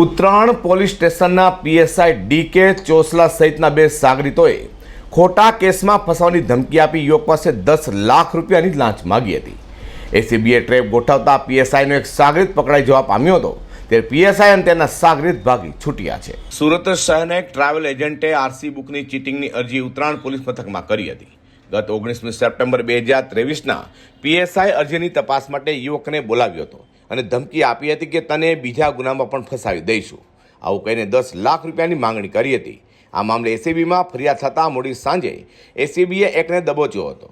Uttarayan police સ્ટેશનના PSI D K Chosla સહિતના બે સાગરીતોએ ખોટા કેસમાં ફસાવાની ધમકી આપી યુવક પાસે દસ લાખ રૂપિયાની લાંચ માગી હતી. એસીબીએ ટ્રેપ ગોઠવતા પીએસઆઈનો એક સાગરીત પકડાઈ જવા પામ્યો હતો. ત્યારે પીએસઆઈ અને તેના સાગરીત ભાગી છૂટ્યા છે. સુરત શહેરના એક ટ્રાવેલ એજન્ટે આરસી બુકની ચીટિંગની અરજી ઉત્તરાયણ પોલીસ મથકમાં કરી હતી. ગત ઓગણીસમી સપ્ટેમ્બર બે હજાર ત્રેવીસના પીએસઆઈ અરજીની તપાસ માટે યુવકને બોલાવ્યો હતો અને ધમકી આપી હતી કે તને બીજા ગુનામાં પણ ફસાવી દઈશું. આવું કહીને દસ લાખ રૂપિયાની માંગણી કરી હતી. આ મામલે એસીબીમાં ફરિયાદ થતાં મોડી સાંજે એસીબીએ એકને દબોચ્યો હતો.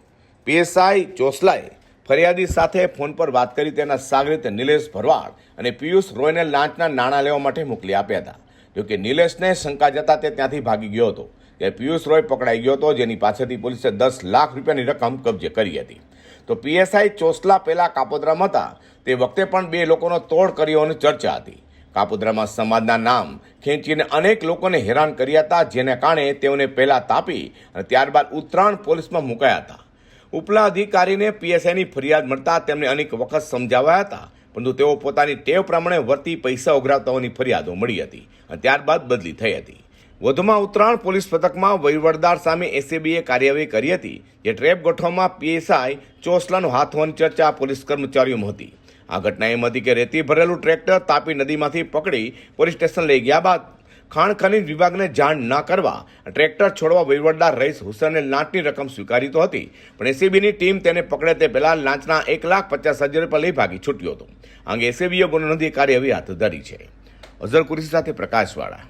પીએસઆઈ ચોસલાએ ફરિયાદી સાથે ફોન પર વાત કરી તેના સાગરિત નિલેશ ભરવાડ અને પિયુષ રોયને લાંચના નાણાં લેવા માટે મોકલી આપ્યા હતા. જોકે નિલેશને શંકા જતા તે ત્યાંથી ભાગી ગયો હતો. ત્યારે પિયુષ રોય પકડાઈ ગયો હતો જેની પાસેથી પોલીસે દસ લાખ રૂપિયાની રકમ કબજે કરી હતી. તો પીએસઆઈ ચોસલા પહેલા કાપોદ્રામાં હતા. તે વખતે પણ બે લોકોનો તોડ કર્યો અને ચર્ચા હતી. કાપોદ્રામાં સમાજના નામ ખેંચીને અનેક લોકોને હેરાન કર્યા હતા, જેને કારણે તેઓને પહેલાં તાપી અને ત્યારબાદ ઉત્તરાયણ પોલીસમાં મુકાયા હતા. ઉપલા અધિકારીને પીએસઆઈની ફરિયાદ મળતા તેમને અનેક વખત સમજાવ્યા હતા, પરંતુ તેઓ પોતાની ટેવ પ્રમાણે વર્તી પૈસા ઉઘરાવતાઓની ફરિયાદો મળી હતી અને ત્યારબાદ બદલી થઈ હતી. વધુમાં ઉત્તરાયણ પોલીસ પથકમાં વહીવટદાર સામે એસીબીએ કાર્યવાહી કરી હતી, જે ટ્રેપ ગોઠવવામાં પીએસઆઈ ચોસલાનો હાથ હોવાની ચર્ચા પોલીસ કર્મચારીઓમાં હતી. આ ઘટના એમ હતી કે રેતી ભરેલું ટ્રેક્ટર તાપી નદીમાંથી પકડી પોલીસ સ્ટેશન લઈ ગયા બાદ ખાણ ખનીજ વિભાગને જાણ ન કરવા ટ્રેક્ટર છોડવા વહીવટદાર રહીશ હુસેને લાંચની રકમ સ્વીકારી તો હતી, પણ એસીબીની ટીમ તેને પકડે તે પહેલાં લાંચના એક લાખ પચાસ હજાર રૂપિયા લઈ ભાગી છૂટ્યો હતો. આ એસીબીએ ગુનો નોંધી કાર્યવાહી હાથ ધરી છે. અઝર કુરેશી સાથે પ્રકાશવાળા.